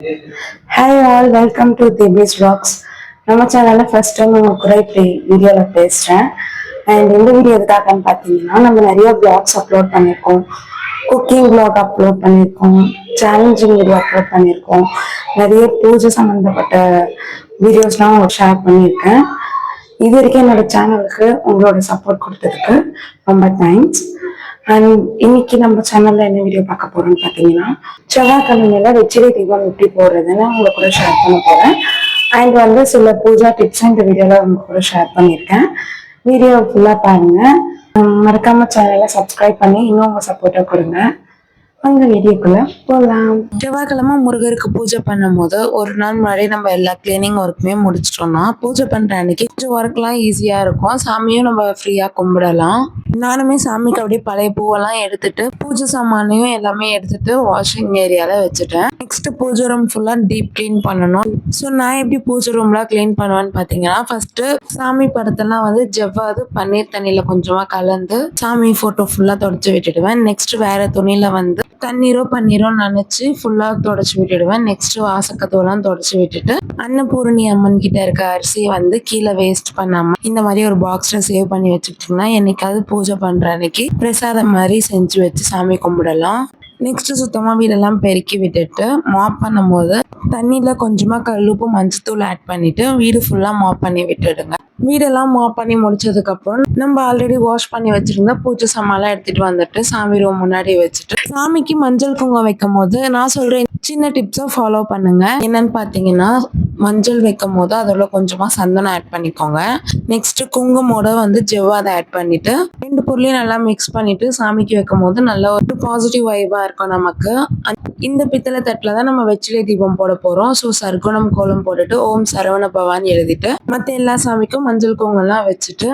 Hi all welcome to தேபிஸ் vlogs நம்ம சேனலில் ஃபர்ஸ்ட் டைம் உங்க கூட இப்படி வீடியோவில் பேசுகிறேன் அண்ட் இந்த வீடியோ எதுக்காகன்னு பார்த்தீங்கன்னா நம்ம நிறைய பிளாக்ஸ் அப்லோட் பண்ணியிருக்கோம் குக்கிங் பிளாக் அப்லோட் பண்ணியிருக்கோம் சேலஞ்சிங் வீடியோ அப்லோட் பண்ணியிருக்கோம் நிறைய பூஜை சம்மந்தப்பட்ட வீடியோஸ்லாம் உங்களுக்கு ஷேர் பண்ணியிருக்கேன். இது வரைக்கும் என்னோட சேனலுக்கு உங்களோட சப்போர்ட் கொடுத்ததுக்கு ரொம்ப தேங்க்ஸ் அண்ட் இன்னைக்கு நம்ம சேனல்ல என்ன வீடியோ பார்க்க போறோம்னு பார்த்தீங்கன்னா செவ்வாய்க்கிழமையில வெற்றிலை தீபம் எப்படி போடுறதுன்னு உங்க கூட ஷேர் பண்ண போறேன். அண்ட் வந்து சில பூஜா டிப்ஸ் இந்த வீடியோல உங்க கூட ஷேர் பண்ணியிருக்கேன். வீடியோ ஃபுல்லா பாருங்க. மறக்காம சேனலை சப்ஸ்கிரைப் பண்ணி இன்னும் உங்க சப்போர்ட்டை கொடுங்க. அங்க வீடியோக்குள்ள போகலாம் செவ்வாய்க்கிழமை முருகருக்கு பூஜை பண்ணும்போது ஒரு நாள் முன்னாடி நம்ம எல்லா கிளீனிங் ஒர்க்குமே முடிச்சிட்டோம்னா பூஜை பண்ற அன்னைக்கு கொஞ்சம் ஒர்க்லாம் ஈஸியா இருக்கும். சாமியும் நம்ம ஃப்ரீயா கும்பிடலாம். நானுமே சாமிக்கு அப்படியே பழைய பூவெல்லாம் எடுத்துட்டு பூஜை சாமானையும் எல்லாமே எடுத்துட்டு வாஷிங் ஏரியால வச்சுட்டேன். நெக்ஸ்ட் பூஜை ரூம் ஃபுல்லா டீப் க்ளீன் பண்ணணும். ஸோ நான் எப்படி பூஜை ரூம்லாம் க்ளீன் பண்ணுவேன்னு பாத்தீங்கன்னா ஃபர்ஸ்ட் சாமி படத்தெல்லாம் வந்து ஜவ்வாது பன்னீர் தண்ணியில கொஞ்சமா கலந்து சாமி போட்டோ ஃபுல்லா தொடச்சு விட்டுடுவேன். நெக்ஸ்ட் வேற துணியில வந்து தண்ணீரோ பன்னீரோ நினச்சி ஃபுல்லாக தொடச்சி விட்டுடுவேன். நெக்ஸ்ட் வாசக்கத்தோலாம் தொடச்சி விட்டுட்டு அன்னபூரணி அம்மன் கிட்ட இருக்க அரிசியை வந்து கீழே வேஸ்ட் பண்ணாம இந்த மாதிரி ஒரு பாக்ஸ்ல சேவ் பண்ணி வச்சுக்கிட்டீங்கன்னா என்னைக்காவது பூஜை பண்ற அன்னைக்கு பிரசாதம் மாதிரி செஞ்சு வச்சு சாமி கும்பிடலாம். நெக்ஸ்ட் சுத்தமாக வீடெல்லாம் பெருக்கி விட்டுட்டு மாப் பண்ணும்போது தண்ணியில் கொஞ்சமாக கல்லுப்பு மஞ்சத்தூள் ஆட் பண்ணிவிட்டு வீடு ஃபுல்லாக மாப் பண்ணி விட்டுடுங்க. வீடெல்லாம் மாப் பண்ணி முடிச்சதுக்கப்புறம் நம்ம ஆல்ரெடி வாஷ் பண்ணி வச்சிருந்த பூஜை சாமான்லாம் எடுத்துட்டு வந்துட்டு சாமி ரூம் முன்னாடி வச்சுட்டு சாமிக்கு மஞ்சள் குங்குமம் வைக்கும் போது நான் சொல்றேன் சின்ன டிப்ஸை ஃபாலோ பண்ணுங்க. என்னன்னு பார்த்தீங்கன்னா மஞ்சள் வைக்கும் போது அதோட கொஞ்சமா சந்தனம் ஆட் பண்ணிக்கோங்க. நெக்ஸ்ட் குங்குமோட வந்து ஜெவ்வாதை ஆட் பண்ணிட்டு ரெண்டு பொருளையும் நல்லா மிக்ஸ் பண்ணிட்டு சாமிக்கு வைக்கும் போது நல்ல ஒரு பாசிட்டிவ் வைபாக இருக்கும் நமக்கு. அந்த- இந்த பித்தளை தட்டில் தான் நம்ம வெற்றிலை தீபம் போட போறோம். ஸோ சர்க்குணம் கோலம் போட்டுட்டு ஓம் சரவண பவான் எழுதிட்டு மற்ற எல்லா சாமிக்கும் மஞ்சள் குங்குமம்லாம் வச்சுட்டு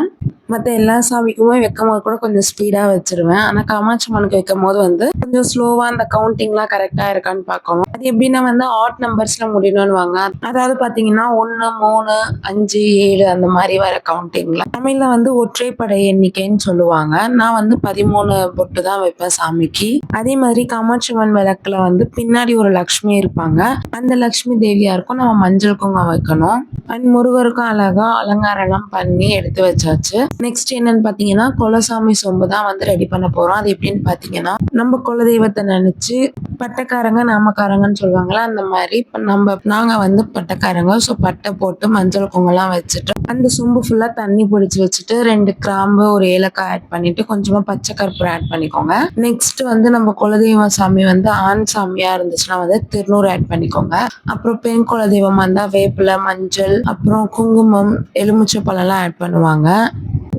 மற்ற எல்லா சாமிக்குமே வைக்கும் போது கூட கொஞ்சம் ஸ்பீடாக வச்சிருவேன். ஆனால் காமாட்சி அம்மனுக்கு வைக்கும் போது வந்து கொஞ்சம் ஸ்லோவாக அந்த கவுண்டிங்லாம் கரெக்டாக இருக்கான்னு பார்க்கணும். அது எப்படின்னா வந்து ஆட் நம்பர்ஸில் முடியணும்னு வாங்க அதாவது பார்த்தீங்கன்னா ஒன்று மூணு அஞ்சு ஏழு அந்த மாதிரி வர கவுண்டிங்கில் தமிழில் வந்து ஒற்றைப்படை எண்ணிக்கைன்னு சொல்லுவாங்க. நான் வந்து பதிமூணு பொட்டு தான் வைப்பேன் சாமிக்கு. அதே மாதிரி காமாட்சி அம்மன் விளக்கில் வந்து பின்னாடி ஒரு லக்ஷ்மி இருப்பாங்க. அந்த லக்ஷ்மி தேவியாருக்கும் நம்ம மஞ்சள் குங்குமம் வைக்கணும். அண்ட் முருகருக்கும் அழகா அலங்காரம்லாம் பண்ணி எடுத்து வச்சாச்சு. நெக்ஸ்ட் என்னன்னு பாத்தீங்கன்னா குலசாமி சொம்பு தான் வந்து ரெடி பண்ண போறோம். அது எப்படின்னு பாத்தீங்கன்னா நம்ம குலதெய்வத்தை நினைச்சு பட்டைக்காரங்க நாமக்காரங்கன்னு சொல்லுவாங்களா அந்த மாதிரி இப்போ நம்ம நாங்க வந்து பட்டைக்காரங்க. ஸோ பட்டை போட்டு மஞ்சள் குங்கெல்லாம் வச்சுட்டு அந்த சொம்பு ஃபுல்லா தண்ணி பிடிச்சி வச்சுட்டு ரெண்டு கிராம்பு ஒரு ஏலக்காய் ஆட் பண்ணிட்டு கொஞ்சமா பச்சை கற்பூரம் ஆட் பண்ணிக்கோங்க. நெக்ஸ்ட் வந்து நம்ம குலதெய்வ சாமி வந்து ஆண் சாமியா இருந்துச்சுன்னா வந்து திருநூறு ஆட் பண்ணிக்கோங்க. அப்புறம் பெண் குலதெய்வமா இருந்தால் வேப்பிலை மஞ்சள் அப்புறம் குங்குமம் எலுமிச்சை பழம்லாம் ஆட் பண்ணுவாங்க.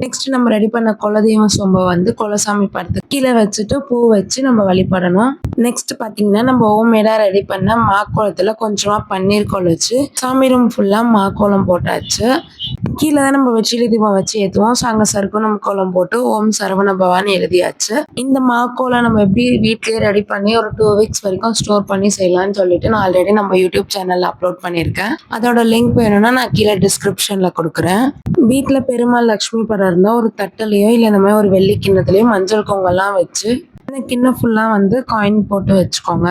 நெக்ஸ்ட் நம்ம ரெடி பண்ண குலதெய்வம் சொம்பை வந்து குலசாமி படத்துக்கு கீழே வச்சுட்டு பூ வச்சு நம்ம வழிபடணும். நெக்ஸ்ட் பாத்தீங்கன்னா நம்ம ஹோம்மேடா ரெடி பண்ண மாக்கோளத்துல கொஞ்சமா பன்னீர் கோல் வச்சு சாமி ரூம் ஃபுல்லா மாக்கோலம் போட்டாச்சு. கீழே தான் நம்ம வெற்றிலை தீபம் வச்சு ஏற்றுவோம் ஸோ அங்கே சர்க்குணம் கோலம் போட்டு ஓம் சரவண பவான் எழுதியாச்சு. இந்த மாக்கோலம் நம்ம எப்படி வீட்லேயே ரெடி பண்ணி ஒரு டூ வீக்ஸ் வரைக்கும் ஸ்டோர் பண்ணி செய்யலாம்னு சொல்லிட்டு நான் ஆல்ரெடி நம்ம யூடியூப் சேனலில் அப்லோட் பண்ணியிருக்கேன். அதோட லிங்க் வேணும்னா நான் கீழே டிஸ்கிரிப்ஷனில் கொடுக்குறேன். வீட்டில் பெருமாள் லக்ஷ்மி படம் இருந்தால் ஒரு தட்டிலையோ இல்லை இந்த மாதிரி ஒரு வெள்ளி கிண்ணத்துலையோ மஞ்சள் கொங்கெல்லாம் வச்சு இந்த கிண்ணம் ஃபுல்லாக வந்து காயின் போட்டு வச்சுக்கோங்க.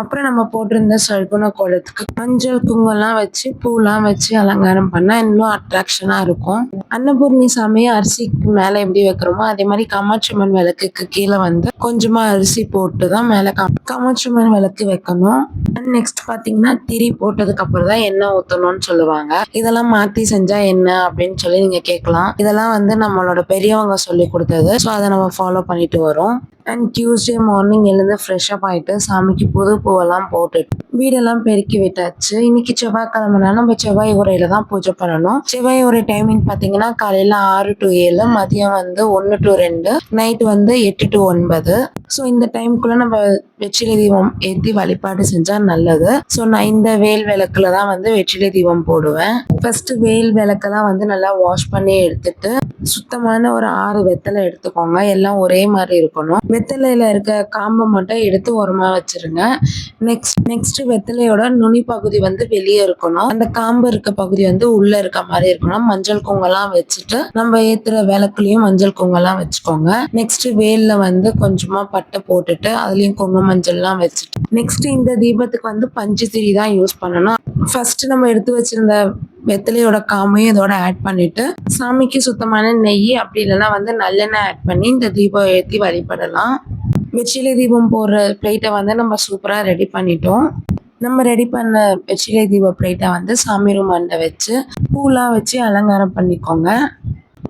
அப்புறம் நம்ம போட்டிருந்த சல்குண கோலத்துக்கு மஞ்சள் குங்குமம்லாம் வச்சு பூலாம் வச்சு அலங்காரம் பண்ணால் இன்னும் அட்ராக்ஷனாக இருக்கும். அன்னபூர்ணி சாமியை அரிசிக்கு மேலே எப்படி வைக்கிறோமோ அதே மாதிரி காமாட்சி அம்மன் விளக்குக்கு கீழே வந்து கொஞ்சமாக அரிசி போட்டு தான் மேலே காமாட்சியம்மன் காமாட்சி அம்மன் விளக்கு வைக்கணும். நெக்ஸ்ட் பார்த்தீங்கன்னா திரி போட்டதுக்கு அப்புறம் தான் எண்ணெய் ஊற்றணும்னு சொல்லுவாங்க. இதெல்லாம் மாற்றி செஞ்சால் என்ன அப்படின்னு சொல்லி நீங்கள் கேட்கலாம். இதெல்லாம் வந்து நம்மளோட பெரியவங்க சொல்லி கொடுத்தது. ஸோ அதை நம்ம ஃபாலோ பண்ணிட்டு வரோம். அண்ட் டியூஸ்டே மார்னிங் எழுந்து ஃப்ரெஷ்அப் ஆகிட்டு ஆயிட்டு சாமிக்கு புது பூவெல்லாம் போட்டுட்டு வீடெல்லாம் பெருக்கி விட்டாச்சு. இன்னைக்கு செவ்வாய்க்கிழமைனா நம்ம செவ்வாய் உரையில தான் பூஜை பண்ணணும். செவ்வாய் உரை டைமிங் பார்த்தீங்கன்னா காலையில ஆறு டு ஏழு மதியம் வந்து ஒன்று டு ரெண்டு நைட் வந்து எட்டு டு ஒன்பது. ஸோ இந்த டைம்குள்ள நம்ம வெற்றிலை தீபம் ஏற்றி வழிபாடு செஞ்சா நல்லது. ஸோ நான் இந்த வேல் விளக்குல தான் வந்து வெற்றிலை தீபம் போடுவேன். ஃபர்ஸ்ட் வேல் விளக்கெல்லாம் வந்து நல்லா வாஷ் பண்ணி எடுத்துட்டு சுத்தமான ஒரு ஆறு வெத்தலை எடுத்துக்கோங்க. எல்லாம் ஒரே மாதிரி இருக்கணும். வெத்தலையில் இருக்க காம்பை மட்டும் எடுத்து உரமாக வச்சுருங்க. நெக்ஸ்ட் நெக்ஸ்ட் வெத்தலையோட நுனி பகுதி வந்து வெளியே இருக்கணும். அந்த காம்பு இருக்க பகுதி வந்து உள்ளே இருக்க மாதிரி இருக்கணும். மஞ்சள் குங்கெல்லாம் வச்சுட்டு நம்ம ஏற்றுற விளக்குலையும் மஞ்சள் குங்கெல்லாம் வச்சுக்கோங்க. நெக்ஸ்ட் வேலில் வந்து கொஞ்சமாக பட்டை போட்டுட்டு அதுலேயும் குங்கும மஞ்சள்லாம் வச்சுட்டு. நெக்ஸ்ட் இந்த தீபத்துக்கு வந்து பஞ்சு திரி தான் யூஸ் பண்ணணும். ஃபர்ஸ்ட் நம்ம எடுத்து வச்சிருந்த வெத்தலையோட காமையும் இதோட ஆட் பண்ணிட்டு சாமிக்கு சுத்தமான நெய் அப்படி இல்லைன்னா வந்து நல்லெண்ணெய் ஆட் பண்ணி இந்த தீபம் ஏற்றி வழிபடலாம். வெற்றிலை தீபம் போடுற பிளேட்டை வந்து நம்ம சூப்பராக ரெடி பண்ணிட்டோம். நம்ம ரெடி பண்ண வெற்றிலை தீப பிளேட்டை வந்து சாமி ரூம் அண்டை வச்சு பூலாம் வச்சு அலங்காரம் பண்ணிக்கோங்க.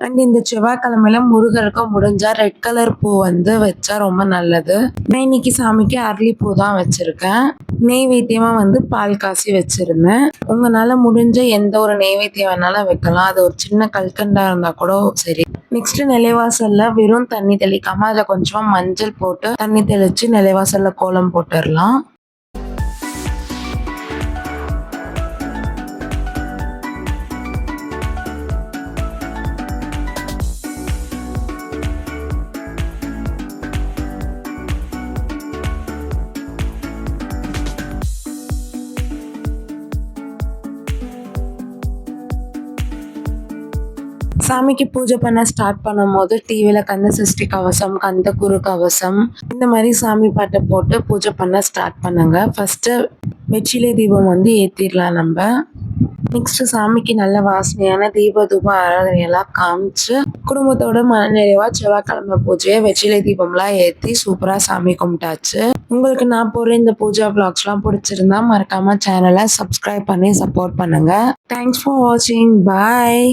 அண்ட் இந்த செவ்வாய்க்கிழமையில முருகருக்கு முடிஞ்சா ரெட் கலர் பூ வந்து வச்சா ரொம்ப நல்லது. நான் இன்னைக்கு சாமிக்கு அரளி பூ தான் வச்சிருக்கேன். நெய்வேத்தியமா வந்து பால் காசி வச்சிருந்தேன். உங்களால முடிஞ்ச எந்த ஒரு நெய்வேத்தியம் வேணாலும் வைக்கலாம். அது ஒரு சின்ன கல்கண்டா இருந்தா கூட சரி. நெக்ஸ்ட் நிலைவாசல்ல வெறும் தண்ணி தெளிக்காம அதுல கொஞ்சமா மஞ்சள் போட்டு தண்ணி தெளிச்சு நிலைவாசல்ல கோலம் போட்டுடலாம் சாமிக்கு பூஜை பண்ண ஸ்டார்ட் பண்ணும்போது டிவியில் கந்த சஷ்டி கவசம் கந்த குரு கவசம் இந்த மாதிரி சாமி பாட்டை போட்டு பூஜை பண்ண ஸ்டார்ட் பண்ணுங்க. ஃபஸ்ட்டு வெற்றிலை தீபம் வந்து ஏற்றிடலாம் நம்ம. நெக்ஸ்ட் சாமிக்கு நல்ல வாசனையான தீப தூப ஆராதனையெல்லாம் காமிச்சு குடும்பத்தோட மனநிறைவா செவ்வாய்க்கிழமை பூஜையை வெற்றிலை தீபம்லாம் ஏற்றி சூப்பராக சாமி கும்பிட்டாச்சு. உங்களுக்கு நான் போடுற இந்த பூஜா vlogsலாம் பிடிச்சிருந்தா மறக்காம சேனலை சப்ஸ்கிரைப் பண்ணி சப்போர்ட் பண்ணுங்க. தேங்க்ஸ் ஃபார் வாட்சிங் பாய்